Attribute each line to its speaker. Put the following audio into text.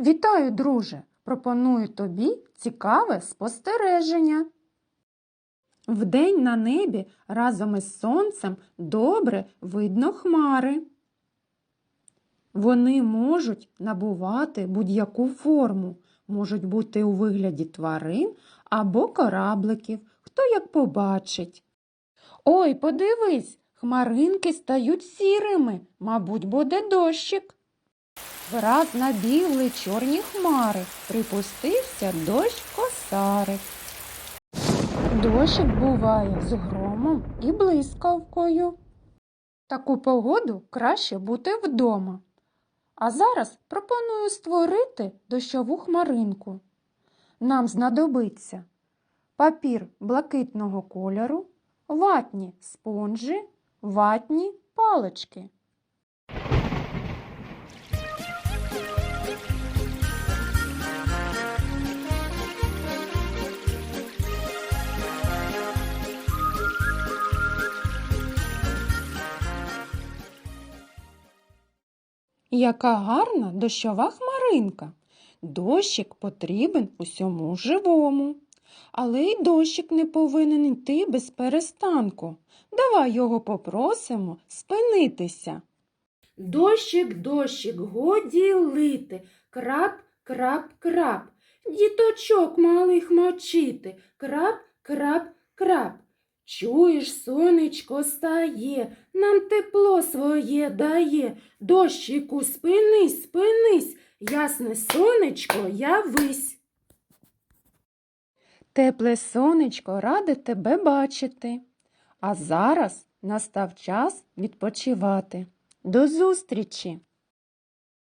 Speaker 1: Вітаю, друже! Пропоную тобі цікаве спостереження. Вдень на небі разом із сонцем добре видно хмари. Вони можуть набувати будь-яку форму, можуть бути у вигляді тварин або корабликів, хто як побачить. Ой, подивись, хмаринки стають сірими, мабуть, буде дощик. Враз набігли чорні хмари, припустився дощ косарик. Дощик буває з громом і блискавкою. Таку погоду краще бути вдома. А зараз пропоную створити дощову хмаринку. Нам знадобиться папір блакитного кольору, ватні спонжі, ватні палички. Яка гарна дощова хмаринка. Дощик потрібен усьому живому. Але й дощик не повинен йти без перестанку. Давай його попросимо спинитися. Дощик, дощик, годі лити, крап, крап, крап. Діточок малих мочити, крап, крап, крап. Чуєш, сонечко стає, нам тепло своє дає. Дощику, спинись, спинись, ясне сонечко, явись. Тепле сонечко раде тебе бачити. А зараз настав час відпочивати. До зустрічі!